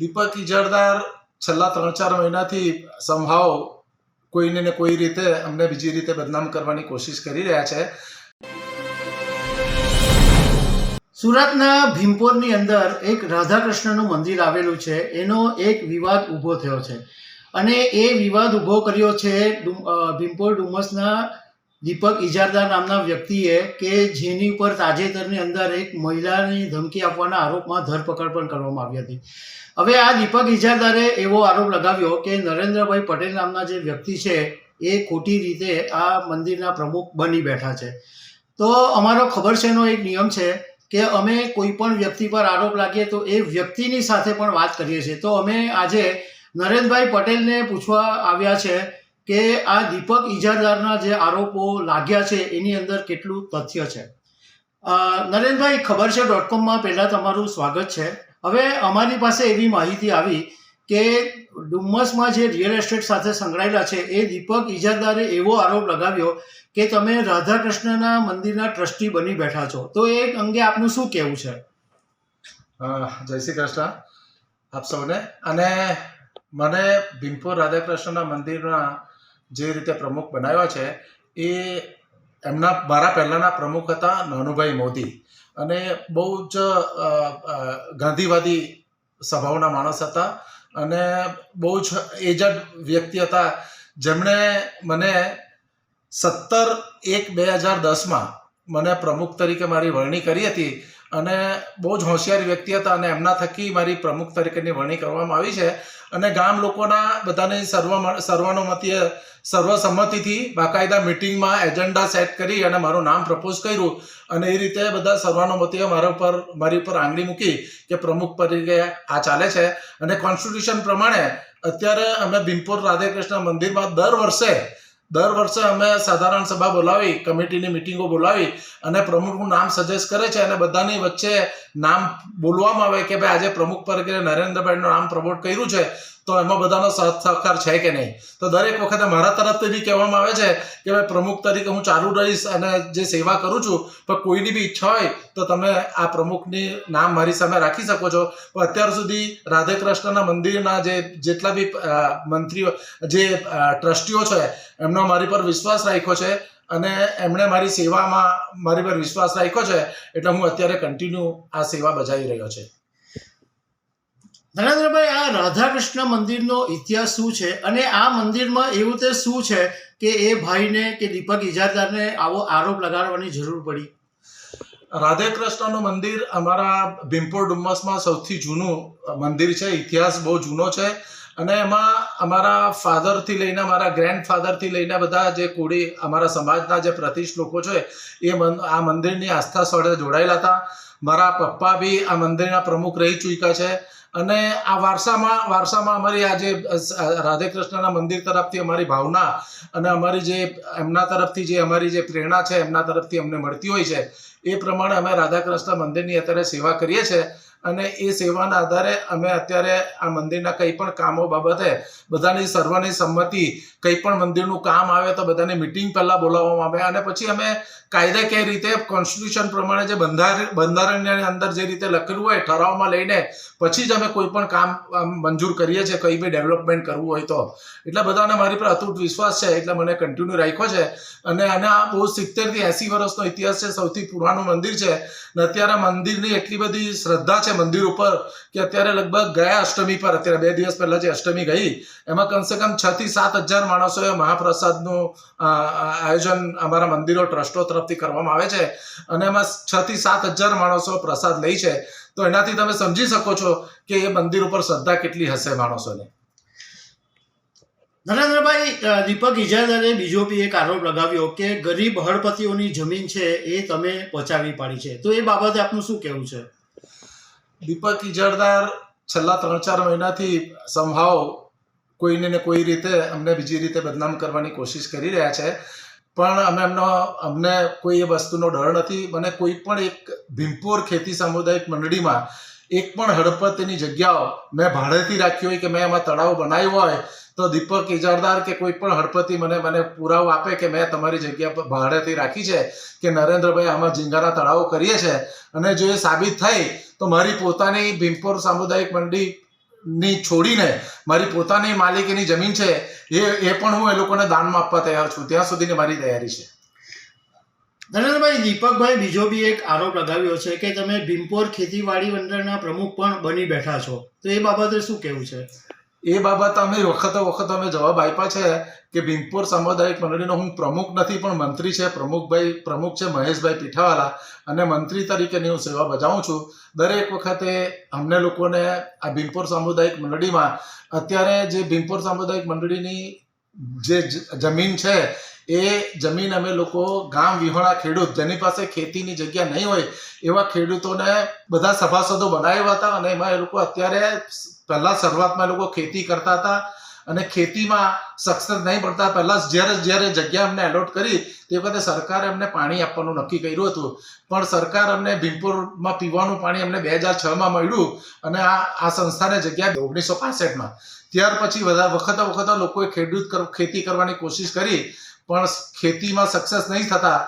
દીપક ઇજરદાર છેલ્લા ત્રણ ચાર મહિનાથી સંભાવ કોઈને ને કોઈ રીતે અમને બીજી રીતે બદનામ કરવાની કોશિશ કરી રહ્યા છે. સુરતના ભીમપોરની અંદર એક રાધાકૃષ્ણનું મંદિર આવેલું છે. એનો એક વિવાદ ઊભો થયો છે. અને એ વિવાદ ઊભો કર્યો છે ભીમપોર ડુમસના દીપક ઇજારદાર નામના વ્યક્તિએ કે જેની ઉપર તાજેતરની અંદર એક મહિલાની ધમકી આપવાના આરોપમાં ધરપકડ પણ કરવામાં આવી હતી. હવે આ દીપક ઇજારદારે એવો આરોપ લગાવ્યો કે નરેન્દ્રભાઈ પટેલ નામના જે વ્યક્તિ છે, એ ખોટી રીતે આ મંદિરના પ્રમુખ બની બેઠા છે. તો અમારો ખબર છેનો એક નિયમ છે કે અમે કોઈ પણ વ્યક્તિ પર આરોપ લાગીએ તો એ વ્યક્તિની સાથે પણ વાત કરીએ છીએ. તો અમે આજે નરેન્દ્રભાઈ પટેલને પૂછવા આવ્યા છે કે આ દીપક ઇજારદારના જે આરોપો લાગ્યા છે, એની અંદર કેટલું તથ્ય છે? નરેન્દ્રભાઈ ખબર છે ડોટ કોમમાં પહેલાં તમારું સ્વાગત છે. હવે અમારી પાસે એવી માહિતી આવી કે ડુમ્મસમાં જે રિયલ એસ્ટેટ સાથે સંકળાયેલા છે, એ દીપક ઇજારદારે એવો આરોપ લગાવ્યો કે તમે રાધાકૃષ્ણના મંદિરના ટ્રસ્ટી બની બેઠા છો. તો એ અંગે આપનું શું કહેવું છે? જય શ્રી કૃષ્ણ. આપ સૌને. અને મને ભીમપુર રાધાકૃષ્ણના મંદિરના જે રીતે પ્રમુખ બનાવ્યા છે, એ એમના મારા પહેલાંના પ્રમુખ હતા નાનુભાઈ મોદી. અને બહુ જ ગાંધીવાદી સ્વભાવના માણસ હતા. અને બહુ જ એજડ વ્યક્તિ હતા. જેમણે મને સત્તર એક બે હજાર દસમાં મને પ્રમુખ તરીકે મારી વરણી કરી હતી. અને બહુ જ હોશિયાર વ્યક્તિ હતા અને એમના થકી મારી પ્રમુખ તરીકેની વરણી કરવામાં આવી છે. અને ગામ લોકોના બધાને સર્વ સર્વાનુમતિએ સર્વસંમતિથી બાકાયદા મિટિંગમાં એજન્ડા સેટ કરી અને મારું નામ પ્રપોઝ કર્યું. અને એ રીતે બધા સર્વાનુમતિએ મારા ઉપર, મારી ઉપર આંગળી મૂકી કે પ્રમુખ તરીકે આ ચાલે છે. અને કોન્સ્ટિટ્યુશન પ્રમાણે અત્યારે અમે ભીમપુર રાધેકૃષ્ણ મંદિરમાં દર વર્ષે દર વર્ષે અમે સાધારણ સભા બોલાવી, કમિટીની મિટિંગો બોલાવી અને પ્રમુખનું નામ સજેસ્ટ કરે છે અને બધાની વચ્ચે નામ બોલવામાં આવે કે ભાઈ આજે પ્રમુખ પર કે નરેન્દ્રભાઈનું નામ પ્રમોટ કર્યું છે, તો એમાં બધાનો સાથ સહકાર છે કે નહીં? તો દરેક વખતે મારા તરફથી બી કહેવામાં આવે છે કે ભાઈ પ્રમુખ તરીકે હું ચાલુ રહીશ અને જે સેવા કરું છું, પણ કોઈની બી ઈચ્છા હોય તો તમે આ પ્રમુખની નામ મારી સામે રાખી શકો છો. પણ અત્યાર સુધી રાધે કૃષ્ણના મંદિરના જે જેટલા બી મંત્રીઓ, જે ટ્રસ્ટીઓ છે, એમનો મારી પર વિશ્વાસ રાખ્યો છે. અને એમણે મારી સેવામાં મારી પર વિશ્વાસ રાખ્યો છે એટલે હું અત્યારે કન્ટિન્યુ આ સેવા બજાવી રહ્યો છે. ધનેન્દ્રભાઈ આ રાધાકૃષ્ણ મંદિરનો ઇતિહાસ શું છે? અને આ મંદિરમાં એવું તે શું છે કે એ ભાઈને કે દીપક ઇજારદારને આવો આરોપ લગાડવાની જરૂર પડી? રાધે કૃષ્ણનું મંદિર અમારા ભીમપોર ડુમ્મસમાં સૌથી જૂનું મંદિર છે ઇતિહાસ બહુ જૂનો છે. અને એમાં અમારા ફાધરથી લઈને, અમારા ગ્રેન્ડ ફાધરથી લઈને બધા જે કોળી, અમારા સમાજના જે પ્રતિષ્ઠ લોકો છે, એ આ મંદિરની આસ્થા સાથે જોડાયેલા હતા. મારા પપ્પા બી આ મંદિરના પ્રમુખ રહી ચૂક્યા છે. અને આ વારસામાં વારસામાં અમારી આ જે રાધે કૃષ્ણના મંદિર તરફથી અમારી ભાવના અને અમારી જે, એમના તરફથી જે અમારી જે પ્રેરણા છે, એમના તરફથી અમને મળતી હોય છે, એ પ્રમાણે અમે રાધાકૃષ્ણ મંદિરની અત્યારે સેવા કરીએ છીએ. અને એ સેવાના આધારે અમે અત્યારે આ મંદિરના કંઈ પણ કામો બાબતે બધાની સર્વની સંમતિ, કંઈ પણ મંદિરનું કામ આવે તો બધાની મિટિંગ પહેલાં બોલાવવામાં આવે. અને પછી અમે કાયદાકીય રીતે કોન્સ્ટિટ્યુશન પ્રમાણે જે બંધાર, બંધારણની અંદર જે રીતે લખેલું હોય ઠરાવમાં લઈને પછી જ અમે કોઈ પણ કામ મંજૂર કરીએ છીએ, કંઈ બી ડેવલપમેન્ટ કરવું હોય તો. એટલે બધાને મારી પર અતૂટ વિશ્વાસ છે, એટલે મને કન્ટિન્યુ રાખ્યો છે. અને આના બહુ સિત્તેરથી એંસી વર્ષનો ઇતિહાસ છે, સૌથી પુરાણું મંદિર છે. અને અત્યારે મંદિરની એટલી બધી શ્રદ્ધા છે મંદિર ઉપર કે અત્યારે લગભગ ગયા અષ્ટમી પર, અત્યારે બે દિવસ પહેલા જે અષ્ટમી ગઈ, એમાં કમસે કમ છ થી સાત હજાર માણસોએ મહાપ્રસાદનું આયોજન અમારા મંદિરો ટ્રસ્ટો તરફથી કરવામાં આવે છે અને એમાં છ થી સાત હજાર માણસો પ્રસાદ લે છે. તો એનાથી તમે સમજી શકો છો કે એ મંદિર ઉપર શ્રદ્ધા કેટલી હશે માણસોને. નરેન્દ્રભાઈ દીપક ઇજાદારે બીજો બી એક આરોપ લગાવ્યો કે ગરીબ હળપતિઓની જમીન છે એ તમે પચાવી પાડી છે. તો એ બાબતે આપનું શું કહેવું છે? દીપક ઇજરદાર છેલ્લા ત્રણ ચાર મહિનાથી સંભાવ કોઈને ને કોઈ રીતે અમને બીજી રીતે બદનામ કરવાની કોશિશ કરી રહ્યા છે. પણ અમે એમનો, અમને કોઈ એ વસ્તુનો ડર નથી મને કોઈ પણ એક ભીમપુર ખેતી સામુદાયિક મંડળીમાં એક પણ હડપતની જગ્યાઓ મેં ભાડેથી રાખી હોય કે મેં એમાં તળાવ બનાવ્યો હોય તો દીપક ઇજારદાર કે કોઈ પણ હડપતિ મને મને પુરાવો આપે કે મેં તમારી જગ્યા પર ભાડેથી રાખી છે કે નરેન્દ્રભાઈ આમાં ઝીંગાના તળાવો કરીએ છે. અને જો એ સાબિત થાય તો મારી પોતાની ભીમપુર સામુદાયિક મંડી ની છોડીને મારી પોતાની માલિકીની જમીન છે, એ એ પણ હું એ લોકોને દાનમાં આપવા તૈયાર છું. ત્યાં સુધીની મારી તૈયારી છે. ધનેન્દ્રભાઈ દીપકભાઈ, બીજો બી એક આરોપ લગાવ્યો છે કે તમે ભીમપોર ખેતીવાડી મંડળના પ્રમુખ પણ બની બેઠા છો. તો એ બાબતે શું કહેવું છે? એ બાબત અમે વખતો વખત અમે જવાબ આપ્યા છે કે ભીમપુર સામુદાયિક મંડળીનો હું પ્રમુખ નથી, પણ મંત્રી છે, પ્રમુખભાઈ, પ્રમુખ છે મહેશભાઈ પીઠાવાલા અને મંત્રી તરીકેની હું સેવા બજાવું છું. દરેક વખતે અમને લોકોને આ ભીમપુર સામુદાયિક મંડળીમાં અત્યારે જે ભીમપુર સામુદાયિક મંડળીની જે જમીન છે એ જમીન અમે લોકો ગામ વિહોણા ખેડૂત, જેની પાસે ખેતીની જગ્યા નહીં હોય, એવા ખેડૂતોને બધા સભાસદો બનાવ્યા હતા અને એમાં એ લોકો અત્યારે પહેલા શરૂઆતમાં એ લોકો ખેતી કરતા હતા અને ખેતીમાં સક્સેસ નહીં પડતા. પહેલાં જ્યારે જ્યારે જગ્યા અમને એલોટ કરી, તે વખતે સરકારે અમને પાણી આપવાનું નક્કી કર્યું હતું. પણ સરકાર અમને ભીમપુરમાં પીવાનું પાણી અમને બે હજાર છમાં મળ્યું અને આ આ સંસ્થાને જગ્યા ઓગણીસો પાસઠમાં. ત્યાર પછી બધા વખત વખત લોકોએ ખેડૂત ખેતી કરવાની કોશિશ કરી. પણ ખેતીમાં સક્સેસ નહીં થતા.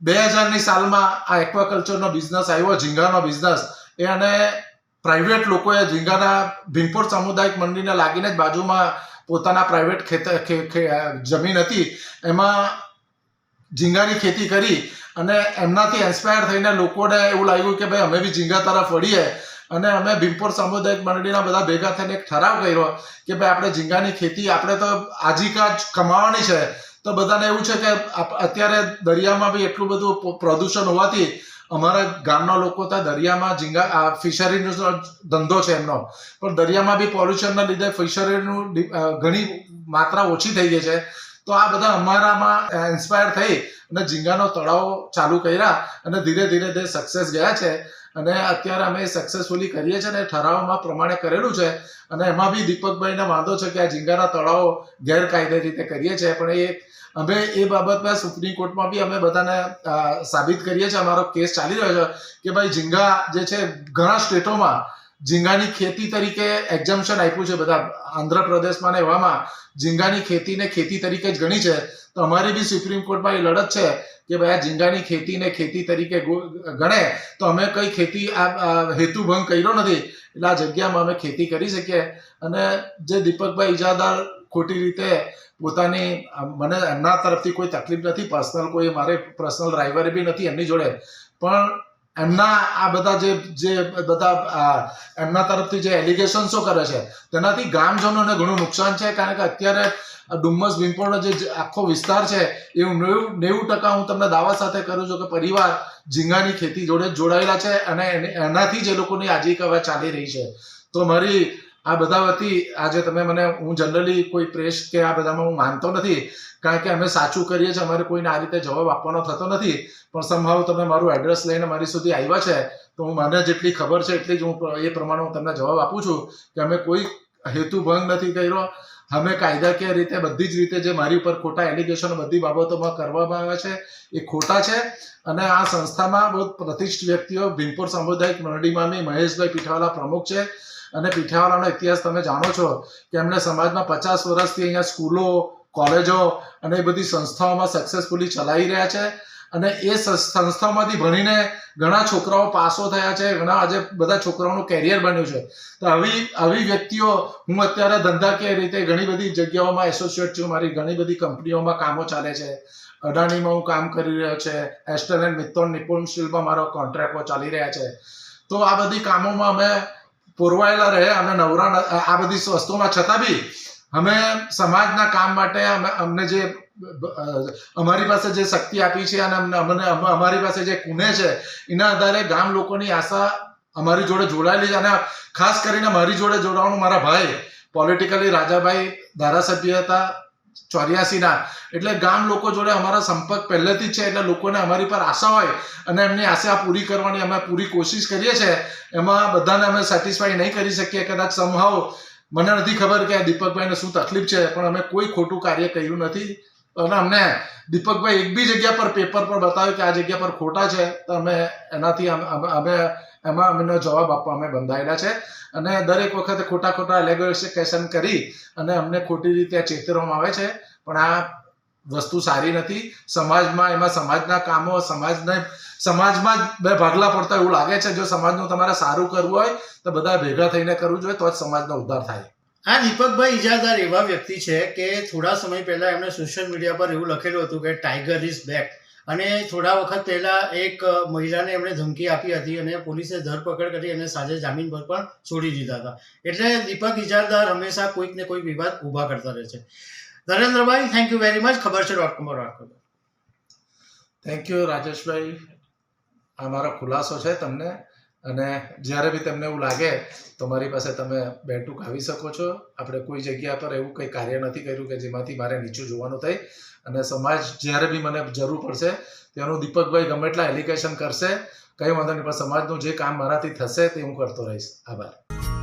બે હજારની સાલમાં આ એક્વાકલ્ચરનો બિઝનેસ આવ્યો, ઝીંગાનો બિઝનેસ એ અને પ્રાઇવેટ લોકોએ ઝીંગાના ભીમપુર સામુદાયિક મંડળીને લાગીને જ બાજુમાં પોતાના પ્રાઇવેટ ખેત જમીન હતી. એમાં ઝીંગાની ખેતી કરી અને એમનાથી ઇન્સ્પાયર થઈને લોકોને એવું લાગ્યું કે ભાઈ અમે બી ઝીંગા તરફ વળીએ. અને અમે ભીમપુર સામુદાયિક મંડળીના બધા ભેગા થઈને એક ઠરાવ કર્યો કે ભાઈ આપણે ઝીંગાની ખેતી, આપણે તો આજીકા જ કમાવાની છે. તો બધાને એવું છે કે અત્યારે દરિયામાં બી એટલું બધું પ્રદૂષણ હોવાથી અમારા ગામના લોકો ત્યાં દરિયામાં ઝીંગા ફિશરીનો ધંધો છે એમનો. પણ દરિયામાં બી પોલ્યુશનના લીધે ફિશરીનું ઘણી માત્રા ઓછી થઈ ગઈ છે. તો આ બધા અમારામાં ઇન્સ્પાયર થઈ અને ઝીંગાનો તળાવ ચાલુ કર્યા અને ધીરે ધીરે તે સક્સેસ ગયા છે. અને અત્યારે અમે સક્સેસફુલી કરીએ છીએ અને ઠરાવમાં પ્રમાણે કરેલું છે. અને એમાં બી દીપકભાઈને વાંધો છે કે આ ઝીંગાના તળાવો ગેરકાયદે રીતે કરીએ છીએ, પણ એ અમે એ બાબતમાં સુપ્રીમ કોર્ટમાં બી અમે બધાને સાબિત કરીએ છીએ. અમારો કેસ ચાલી રહ્યો છે કે ભાઈ ઝીંગા જે છે, ઘણા સ્ટેટોમાં ઝીંગાની ખેતી તરીકે એક્ઝમ્પશન આપ્યું છે. બધા આંધ્રપ્રદેશમાં ને એવામાં ઝીંગાની ખેતીને ખેતી તરીકે જ ગણી છે. તો અમારી બી સુપ્રીમ કોર્ટમાં એ લડત છે કે ભાઈ આ ઝીંગાની ખેતીને ખેતી તરીકે ગણે તો અમે કઈ ખેતી આ હેતુભંગ કર્યો નથી. એટલે આ જગ્યામાં અમે ખેતી કરી શકીએ. અને જે દીપકભાઈ ઇજાદાર ખોટી રીતે પોતાની મને એમના તરફથી કોઈ તકલીફ નથી પર્સનલ કોઈ મારે પર્સનલ ડ્રાઈવર બી નથી એમની જોડે. પણ એમના આ બધા જે જે બધા એમના તરફથી જે એલિગેશન્સો કરે છે, તેનાથી ગામજનોને ઘણું નુકસાન છે, કારણ કે અત્યારે ડુમ્મસ ભીમપોળનો જે આખો વિસ્તાર છે, એ નેવું નેવું ટકા હું તમને દાવા સાથે કરું છું કે પરિવાર ઝીંગાની ખેતી જોડે જોડાયેલા છે અને એને- એનાથી જ એ લોકોની આજીવિકા ચાલી રહી છે. તો મારી આ બધા વતી આજે તમે મને, હું જનરલી કોઈ પ્રેસ કે આ બધામાં હું માનતો નથી, કારણ કે અમે સાચું કરીએ છીએ, અમારે કોઈને આ રીતે જવાબ આપવાનો થતો નથી. પણ સંભાવ તમે મારું એડ્રેસ લઈને મારી સુધી આવ્યા છે, તો હું મને જેટલી ખબર છે એટલી જ હું એ પ્રમાણે હું તમને જવાબ આપું છું કે અમે કોઈ હેતુભંગ નથી કર્યો. અમે કાયદાકીય રીતે બધી જ રીતે જે મારી ઉપર ખોટા એલિગેશન બધી બાબતોમાં કરવામાં આવ્યા છે, એ ખોટા છે. અને આ સંસ્થામાં બહુ પ્રતિષ્ઠિત વ્યક્તિઓ, ભીમપુર સામુદાયિક મંડળીમાંની મહેશભાઈ પીઠાવાલા પ્રમુખ છે. અને પીઠાવાલાનો ઇતિહાસ તમે જાણો છો કે એમણે સમાજમાં પચાસ વર્ષથી અહીંયા સ્કૂલો, કોલેજો અને એ બધી સંસ્થાઓમાં સક્સેસફુલી ચલાવી રહ્યા છે. અને એ સંસ્થામાંથી ભણીને ઘણા છોકરાઓ પાસો થયા છે. ઘણા આજે બધા છોકરાઓનું કેરિયર બન્યું છે. તો આવી આવી વ્યક્તિઓ, હું અત્યારે ધંધાકીય રીતે ઘણી બધી જગ્યાઓમાં એસોસિએટ છું. મારી ઘણી બધી કંપનીઓમાં કામો ચાલે છે. અદાણીમાં હું કામ કરી રહ્યો છે. એસ્ટર્ન એન્ડ મિત્તોન નિપુણ સ્ટીલમાં મારો કોન્ટ્રાક્ટો ચાલી રહ્યા છે. તો આ બધી કામોમાં અમે પુરવાયેલા રહે અને નવરા આ બધી વસ્તુઓમાં છતાં બી અમે સમાજના કામ માટે અમે, અમને જે અમારી પાસે જે શક્તિ આપી છે અને અમને અમારી પાસે જે કુને છે, એના આધારે ગામ લોકોની આશા અમારી જોડે જોડાયેલી છે અને ખાસ કરીને મારી જોડે જોડાવાનું મારા ભાઈ પોલિટિકલી રાજાભાઈ ધારાસભ્ય હતા, ચોર્યાસીના. એટલે ગામ લોકો જોડે અમારા સંપર્ક પહેલેથી જ છે, એટલે લોકોને અમારી પર આશા હોય અને એમની આશા પૂરી કરવાની અમે પૂરી કોશિશ કરીએ છીએ. એમાં બધાને અમે સેટિસ્ફાઈ નહીં કરી શકીએ, કદાચ સમહાવ મને નથી ખબર કે દીપકભાઈને શું તકલીફ છે, પણ અમે કોઈ ખોટું કાર્ય કર્યું નથી. અને અમને દીપકભાઈ એક બી જગ્યા પર પેપર પર બતાવ્યું કે આ જગ્યા પર ખોટા છે, તો અમે એનાથી અમ- એમાં અમને જવાબ આપવા અમે બંધાયેલા છે. અને દરેક વખતે ખોટા ખોટા એલેગેશન કરી અને અમને ખોટી રીતે ચેતરવામાં આવે છે. પણ આ વસ્તુ સારી નથી. સમાજમાં, એમાં સમાજના કામો, સમાજને સમાજમાં જ બે ભાગલા પડતા એવું લાગે છે. જો સમાજનું તમારે સારું કરવું હોય, તો બધા ભેગા થઈને કરવું જોઈએ, તો જ સમાજનો ઉદ્ધાર થાય. આ દીપકભાઈ ઇજાદાર એવા વ્યક્તિ છે કે થોડા સમય પહેલા એમણે સોશિયલ મીડિયા પર એવું લખેલું હતું કે ટાઈગર ઇઝ બેક અને થોડા વખત પહેલા એક મહિલાને એમણે ધમકી આપી હતી અને પોલીસે ધરપકડ કરી અને સાંજે જામીન પર પણ છોડી દીધા હતા. એટલે દીપક ઇજારદાર હંમેશા કોઈક ને કોઈક વિવાદ ઊભા કરતા રહે છે. Narendrabhai thank you very much ખબર છે dot com thank you Rajeshbhai. આ મારો ખુલાસો છે તમને. અને જ્યારે બી તમને એવું લાગે, તો મારી પાસે તમે બેઠું આવી શકો છો. આપણે કોઈ જગ્યા પર એવું કંઈ કાર્ય નથી કર્યું કે જેમાંથી મારે નીચું જોવાનું થઈ. અને સમાજ જ્યારે બી મને જરૂર પડશે તેનું દીપકભાઈ ગમે એટલા એલિગેશન કરશે, કંઈ વાંધો નહીં, પણ સમાજનું જે કામ મારાથી થશે તે હું કરતો રહીશ. આભાર.